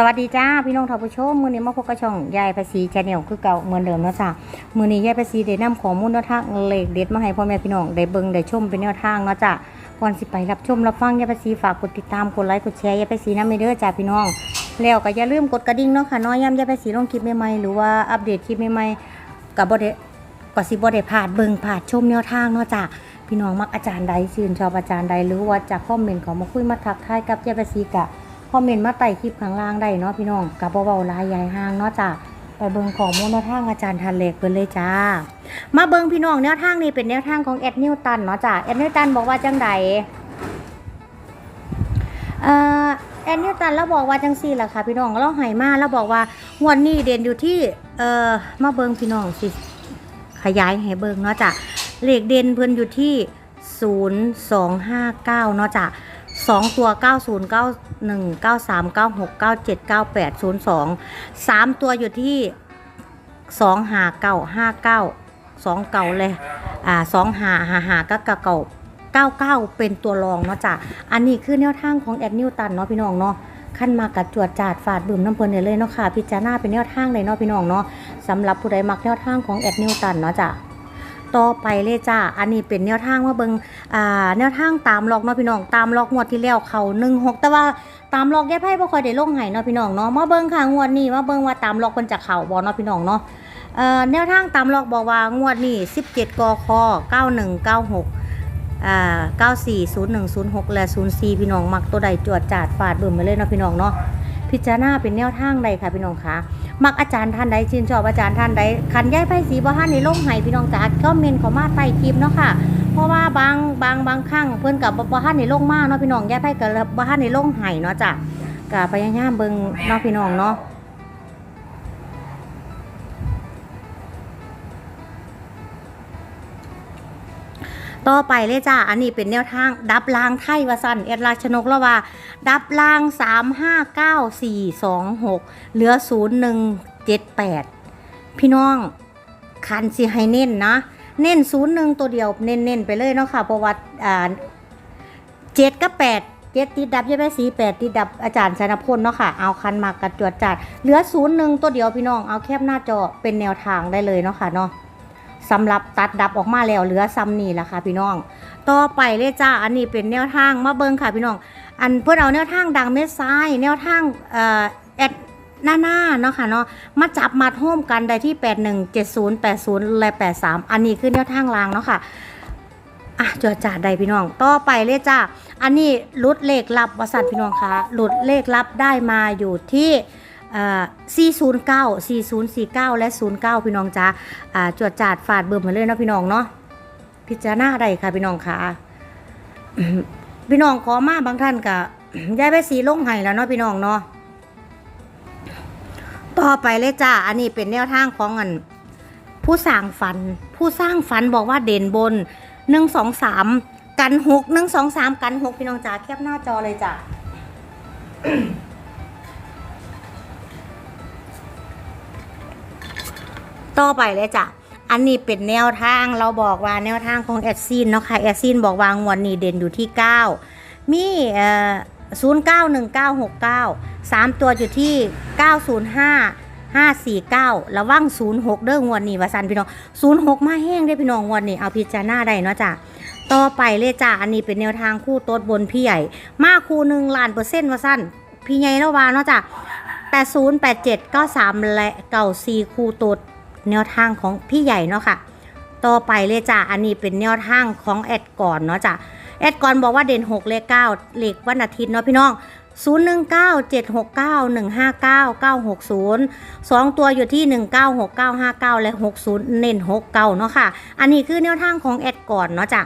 สวัสดีจ้าพี่น้องท่านผู้ชมมือนี้มาพบกับช่องยายภาษีชาแนลคือเก่าเหมือนเดิมนะจ้ามือนี้ยายภาษีได้นำข้อมูลนทางเลขเด็ดมาให้พ่อแม่พี่น้องได้เบิ่งได้ชมเป็นแนวทางนะจ้าก่อนสิไปรับชมรับฟังยายภาษีฝากกดติดตามกดไลค์กดแชร์ยายภาษีนำเด้อจ้าพี่น้อง แล้วก็อย่าลืมกดกระดิ่งเนาะค่ะน้อยย้ำยายภาษีลงคลิปใหม่ๆหรือว่าอัปเดตคลิปใหม่ๆกับบ่ได้ก็สิบ่ได้พลาเบิ่งพลาดชมแนวทางเนาะจ้าพี่น้องมักอาจารย์ใดชื่นชอบอาจารย์ใดหรือว่าจะคอมเมนต์เขามาคุยมาทักทายกับยายภาษีกะ คอมเมนต์มาใต้คลิปข้างล่างได้เนาะพี่น้องกับเบาๆลายใหญ่ห้างเนาะจ้ะไปเบิงของมูลแนวทางอาจารย์ทันเล็กเพิ่นเลยจ้า มาเบิงพี่น้องแนวทางนี้เป็นแนวทางของแอดนิวตันเนาะจ้ะแอดนิวตันบอกว่าจังใดเอ่อแอดนิวตันเราบอกว่าจังซี่ล่ะค่ะพี่น้องเราให้มาเราบอกว่าวดนี้เด่นอยู่ที่เอ่อมาเบิงพี่น้องสิขยายให้เบิงเนาะจ้ะเลขเด่นเพิ่นอยู่ที่ 0259 เนาะจ้ะ สองตัว 90 91 93 96 97 98 02สามตัวอยู่ที่2หาเก้าห้าเก้าสองเก่าเลยอ่าสองหาหาหาก็เก่าเก่าเก้าเก้าเป็นตัวรองเนาะจ้ะอันนี้คือแนวทางของแอดนิวตันเนาะพี่น้องเนาะขั้นมากัดจวดจาดฝาดบิ่มน้ำเพลินเนี่ยเลยเนาะค่ะ พิจารณาเป็นแนวทางเลยเนาะพี่น้องเนาะสำหรับผู้ใดมักแนวทางของแอดนิวตันเนาะจ้ะ ต่อไปเลยจ้า อันนี้เป็นแนวทางว่าเบิงอ่าแนวทางตามล็อกเนาะพี่น้อง ตามล็อกงวดที่แล้วเขาหนึ่งหกแต่ว่าตามล็อกแย่ไพ่บ่ค่อยได้ลงให้เนาะพี่น้องเนาะ มาเบิงค่ะงวดนี้มาเบิงว่าตามล็อกเพิ่นจะเข่าบ่เนาะพี่น้องเนาะเอ่อแนวทางตามล็อกบอกว่างวดนี้17กค9196อ่า940106 และ 04 พี่น้องมักตัวใดจวดจาดฟาดเบิ่มไปเลยเนาะพี่น้องเนาะพิจารณาเป็นแนวทางใดค่ะพี่น้องคะ มักอาจารย์ท่านใดชื่นชอบอาจารย์ท่านใดขันย้ายไพ่สีบ่ท่านในลงให้พี่น้องจ๋าก็เมนเขามาใต้คลิปเนาะค่ะ เพราะว่าบางบางบางครั้งเพื่อนกับบ่ท่านในลงมากเนาะพี่น้องย้ายไพ่กับบ่ท่านในลงให้เนาะจ้ะก็พยายามเบิ่งเนาะพี่น้องเนาะ ต่อไปเลยจ้า อันนี้เป็นแนวทาง ดับลางไทยวาสันเอ็ดราชนกแล้วว่า ดับลาง 3 5 9 4 2 6 เหลือ 0 1 7 8 พี่น้อง คันสิให้เน้นนะ เน้น 0 1 ตัวเดียวเน้นๆไปเลยเนาะค่ะเพราะว่าอ่าเจ็ดกับแปดเจ็ดติดดับยี่แม่สีแปดติดดับอาจารย์ชนพลเนาะค่ะ เอาคันมากระจวดจัด เหลือศูนย์หนึ่งตัวเดียวพี่น้อง เอาแคบหน้าจอเป็นแนวทางได้เลยเนาะค่ะเนาะ สำหรับตัดดับออกมาแล้วเหลือซ้ำนี่แหละค่ะพี่น้อง ต่อไปเลยจ้าอันนี้เป็นแนวทางมาเบิ่งค่ะพี่น้อง อันเพื่อเอาแนวทางดังเม็ดซ้ายแนวทางเอ่อแอดหน้าหน้าเนาะค่ะเนาะมาจับมาโฮมกันได้ที่ 81 70 80 และ 83 อันนี้คือแนวทางรางเนาะค่ะอะจอจ่าใดพี่น้อง ต่อไปเลยจ้าอันนี้ลุดเลขลับวสันพี่น้องคะหลุดเลขลับได้มาอยู่ที่ 409 4049 และ 09 พี่น้องจ้าจวดจาดฝาดเบิ่มมาเลยนะพี่น้องเนาะพิจารณาใดค่ะพี่น้องคะพี่น้องขอมาบางท่านกะย้ายไปสีลงไห้แล้วเนาะพี่น้องเนาะต่อไปเลยจ้า อันนี้เป็นแนวทางของอันผู้สร้างฝัน ผู้สร้างฝันบอกว่าเด่นบนหนึ่งสองสามกันหกหนึ่งสองสามกันหกพี่น้องจ๋าแคบหน้าจอเลยจ้ะ ต่อไปเลยจ้ะอันนี้เป็นแนวทางเราบอกว่าแนวทางของแอดซีนเนาะค่ะแอดซีนบอกวางวันนี้เด่นอยู่ที่ 9 มีเอ่อศูนย์เก้าหนึ่งเก้าหกเก้าสามตัวอยู่ที่เก้าศูนย์ห้าห้าสี่เก้าระวังศูนย์หกเด้องวดนี้ว่าสันพี่น้องศูนย์หกมาแห้งได้พี่น้องงวดนี้เอาพิจารณาได้เนาะจ้ะต่อไปเลยจ้ะอันนี้เป็นแนวทางคู่โต๊ดบนพี่ใหญ่ มาคู่หนึ่งล้านเปอร์เซ็นต์ว่าสั้นพี่ใหญ่แล้วว่าเนาะจ้ะแปดศูนย์แปดเจ็ดเก้าสามและเก้าสี่คู่โต๊ด แนวทางของพี่ใหญ่เนาะค่ะ ต่อไปเลยจ้ะอันนี้เป็นแนวทางของแอดก่อนเนาะจ้ะแอดก่อนบอกว่าเด่น6เลข9เลขวันอาทิตย์เนาะพี่น้อง 0 1 9 7 6 9 1 5 9 9 6 0 2 ตัวอยู่ที่ 1 9 6 9 5 9 และ 60 เน้น6 9เนาะค่ะ อันนี้คือแนวทางของแอดก่อนเนาะจ้ะ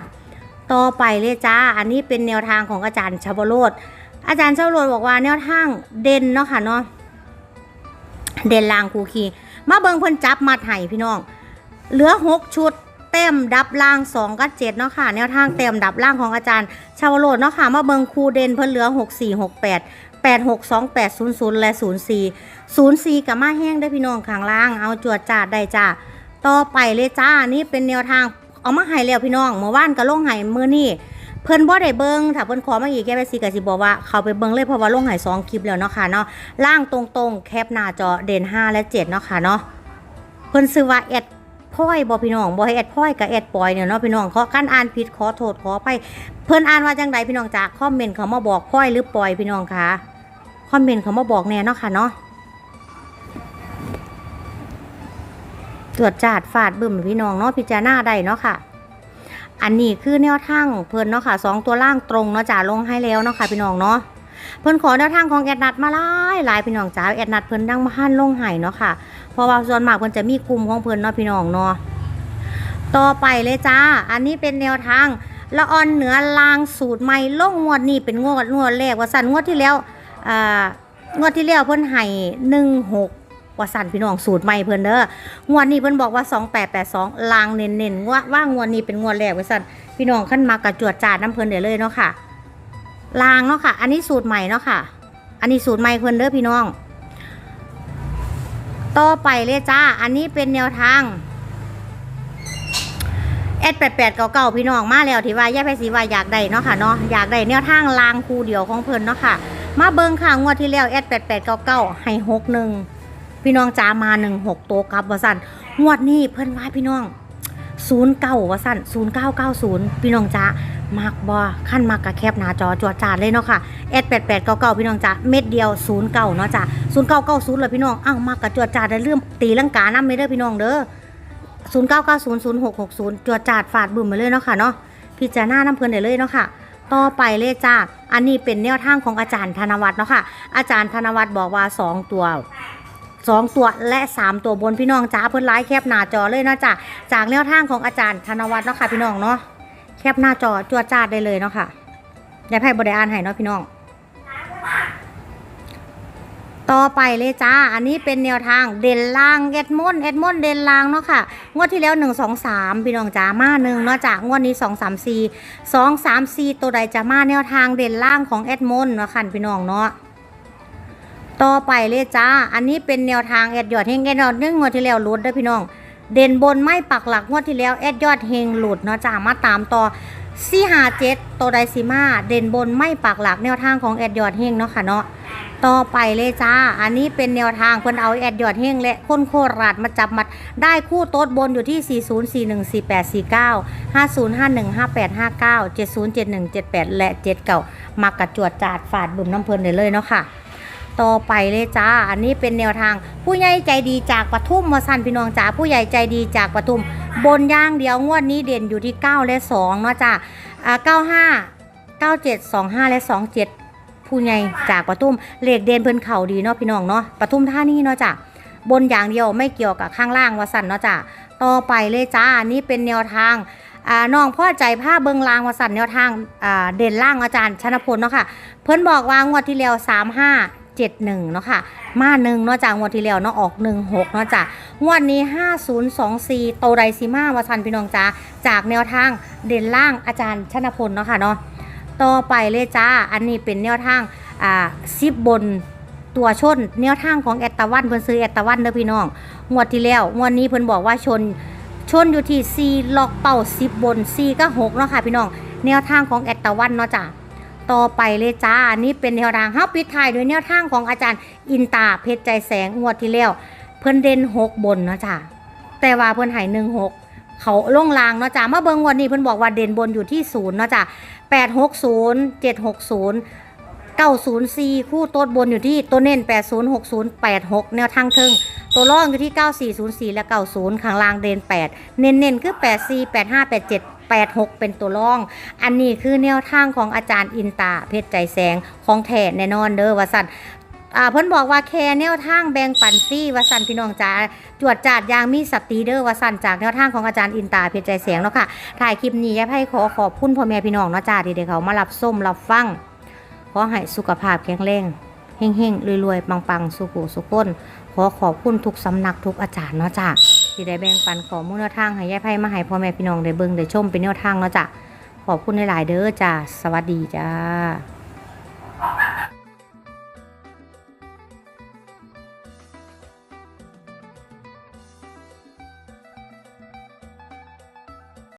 ต่อไปเลยจ้า อันนี้เป็นแนวทางของอาจารย์ชาวโรดอาจารย์ชาวโรดบอกว่าแนวทางเด่นเนาะค่ะเนาะเด่นลางคูคี มาเบิงเพิ่นจับมาไห้พี่น้อง เหลือหกชุดเต็มดับล่างสองกับเจ็ดเนาะค่ะ แนวทางเต็มดับล่างของอาจารย์ ชาวโรดเนาะค่ะ มาเบิงคูเด่นเพิ่นเหลือหกสี่หกแปดแปดหกสองแปดศูนย์ศูนย์และศูนย์สี่ศูนย์สี่กับมาแห้งได้พี่น้องข้างล่าง เอาจวดจาดได้จ้าต่อไปเลยจ้า นี่เป็นแนวทางเอามาให้แล้วพี่น้องเมื่อวานก็ลงให้มือนี่ เพิ่นบ่ได้เบิ่งถ้าเพิ่นขอมาอีกแกไปสิก็สิบอกว่าเขาไปเบิ่งเลยเพราะว่าลงให้สองคลิปแล้วเนาะค่ะเนาะล่างตรงๆ แคปหน้าจอเด่น5 และ 7 เนาะค่ะเนาะเพิ่นซื้อว่าแอดพ่อยบ่พี่น้องบ่ให้แอดพ่อยกับแอดปอยเนี่ยเนาะพี่น้องขอกันอ่านผิดขอโทษขออภัยเพิ่นอ่านว่าจังไดพี่น้องจ้าคอมเมนต์เขามาบอกพ่อยหรือปอยพี่น้องคะคอมเมนต์เขามาบอกแน่เนาะค่ะเนาะตรวจจาดฟาดบึ้มพี่น้องเนาะพิจารณาได้เนาะค่ะ อันนี้คือแนวทางเพิ่นเนาะค่ะสองตัวล่างตรงเนาะจ้าลงให้แล้วเนาะค่ะพี่น้องเนาะเพิ่นขอแนวทางของแอดนัดมาหลายหลายพี่น้องจ้าแอดนัดเพิ่นดังมาหันลงให้เนาะค่ะเพราะว่าส่วนมากเพิ่นจะมีกลุ่มของเพิ่นเนาะพี่น้องเนาะต่อไปเลยจ้า อันนี้เป็นแนวทางละออนเหนือลางสูตรใหม่ลงงวดนี้เป็นงวดงวดแรกว่าสั่นงวดที่แล้วอ่างวดที่แล้วเพิ่นให้หนึ่งหก ว่าสั่นพี่น้องสูตรใหม่เพิ่นเด้องวดนี้เพิ่นบอกว่า 2882ลางเน้นๆว่าว่างวดนี้เป็นงวดแรกว่าสั่นพี่น้องขั้นมากระจวดจาดน้ำเพิ่นเดี๋ยวเลยเนาะค่ะลางเนาะค่ะ อันนี้สูตรใหม่เนาะค่ะ อันนี้สูตรใหม่เพิ่นเด้อพี่น้อง ต่อไปเลยจ้า อันนี้เป็นแนวทางแอดแปดแปดเก่าๆพี่น้องมาแล้วที่ว่าแย่ไพสีว่าอยากได้เนาะค่ะเนาะอยากได้แนวทางลางคูเดียวของเพิ่นเนาะค่ะ มาเบิ่งค่ะงวดที่แล้วแอดแปดแปดเก้าเก้าให้หกหนึ่ง พี่น้องจ้ามาหนึ่งหกโตวกลับวสันงวดนี้เพิ่อนว่าพี่น้องศูนย์เก้าวสันศูนย์เก้าเก้าศูนย์พี่น้องจ้ามักบ่ขั้นมากกะแคบหน้าจอจวดจาดเลยเนาะค่ะแอดแปดแปดเก้าเก้าพี่น้องจ้าเม็ดเดียวศูนย์เก้าเนาะจ้าศูนย์เก้าเก้าศูนย์เลยพี่น้องอ้าวมากกะจวดจาดได้เรื่องตีลังกาน้ำไม่เด้พี่น้องเด้อศูนย์เก้าเก้าศูนย์ศูนย์หกหกศูนย์จวดจาดฟาดบึ้มไปเลยเนาะค่ะเนาะพิจารณาน้ำเพลินได้เลยเนาะค่ะต่อไปเลยจ้าอันนี้เป็นแนวทางของอาจารย์ธนวัฒน์เนาะค่ะอาจารย์ธนวัฒน์บอกว่า2ตัวสองตัว 2 ตัวและ 3 ตัวบนพี่น้องจ้าเพิ่นไลฟ์แคปหน้าจอเลยนะจ้าจากแนวทางของอาจารย์ธนวัฒน์เนาะค่ะพี่น้องเนาะแคปหน้าจอจวดจ้าได้เลยเนาะค่ะย่าให้บริอ่านให้เนาะพี่น้อง ต่อไปเลยจ้า อันนี้เป็นแนวทางเด่นล่างเอ็ดมอนเอ็ดมอนเด่นล่างเนาะค่ะ งวดที่แล้ว1 2 3พี่น้องจ้ามาหนึ่งเนาะจ้างวดนี้2 3 4 2 3 4ตัวใดจะมาแนวทางเด่นล่างของเอ็ดมอนเนาะค่ะพี่น้องเนาะ ต่อไปเลยจ้า อันนี้เป็นแนวทางแอดยอดเฮงแอดยอดเนื่องงวดที่แล้วหลุดเด้อพี่น้อง เด่นบนไม่ปักหลักงวดที่แล้วแอดยอดเฮงหลุดเนาะจ้ามาตามต่อสี่หาเจ็ดโตไดซิมาเด่นบนไม่ปักหลักแนวทางของแอดยอดเฮงเนาะค่ะเนาะต่อไปเลยจ้า อันนี้เป็นแนวทางเพิ่นเอาแอดยอดเฮงและคนโคราดมาจับมัด ได้คู่โต๊ดบนอยู่ที่ 40414849 5051 5859 7071 78 และ 79 มากระจวดจาดฝาดบุ่มน้ำเพลินได้เลยเนาะค่ะ ต่อไปเลยจ้า อันนี้เป็นแนวทาง ผู้ใหญ่ใจดีจากปทุมมาสันพี่น้องจ้าผู้ใหญ่ใจดีจากปทุม บนย่างเดียวงวดนี้เด่นอยู่ที่ 9 และ2เนาะจ้าอ่า95 97 25และ27ผู้ใหญ่จากปทุมเลขเด่นเพิ่นเข่าดีเนาะพี่น้องเนาะปทุมท่านี่เนาะจ้าบนอย่างเดียวไม่เกี่ยวกับข้างล่างวาสันเนาะจ้าต่อไปเลยจ้าอันนี้เป็นแนวทางน้องพ่อใจผ้าเบิงลางวาสันแนวทางเด่นล่างอาจารย์ชนพลเนาะค่ะ เพิ่นบอกว่างวดที่แล้ว3 5 7 1 เนาะค่ะ มาหนึ่งเนาะจากงวดที่แล้วเนาะออก1 6เนาะจ้ะงวดนี้5024โตไดซิมาวาสันพี่น้องจ้าจากแนวทางเด่นล่างอาจารย์ชนพลเนาะค่ะเนาะต่อไปเลยจ้าอันนี้เป็นแนวทางอ่าซิบบนตัวชนแนวทางของแอตตะวันเพิ่นซื้อแอตตะวันเด้อพี่น้องงวดที่แล้วงวดนี้เพิ่นบอกว่าชนชนอยู่ที่4ล็อกเป่า10บน4ก็6เนาะค่ะพี่น้อง แนวทางของแอดตะวันเนาะจ้ะ ต่อไปเลยจ้าอันนี้เป็นแนวทางเฮาปิดท้ายด้วยแนวทางของอาจารย์อินตาเพชรใจแสงงวดที่แล้วเพิ่นเด่น6บนเนาะจ้ะแต่ว่าเพิ่นให้1 6เขาล่งลางเนาะจ้ะมาเบิ่งวดนี้เพิ่นบอกว่าเด่นบนอยู่ที่0เนาะจ้ะ860 760 904คู่โต๊ดบนอยู่ที่ตัวเน้น8060 86แปดหกเนวทางเทิงตัวร่องอยู่ที่ 9404 และ 90 ข้างล่างเดน 8 เน้นๆคือ 84 85 87 86 เป็นตัวร่อง อันนี้คือแนวทางของอาจารย์อินตาเพชรใจแสงของแท้แน่นอนเด้อว่าสั่นอ่าเพิ่นบอกว่าแค่แนวทางแบ่งปันฟรีว่าสั่นพี่น้องจ๋าจวดจาดยางมีสติเด้อว่าสั่นจากแนวทางของอาจารย์อินตาเพชรใจแสงเนาะค่ะถ่ายคลิปนี้ยายไพ่ขอขอบคุณพ่อแม่พี่น้องเนาะจ้าที่ได้เขามารับส้มรับฟังขอให้สุขภาพแข็งแรงเฮงๆรวยๆปังๆสุขุสุขคนขอขอบคุณทุกสำนักทุกอาจารย์เนาะจ้ะ ที่ได้แบ่งปันข้อมูลแนวทางให้ยายไพ่มาให้พ่อแม่พี่น้องได้เบิ่งได้ชมเป็นแนวทางเนาะจ้ะขอบคุณหลายๆเด้อจ้ะสวัสดีจ้า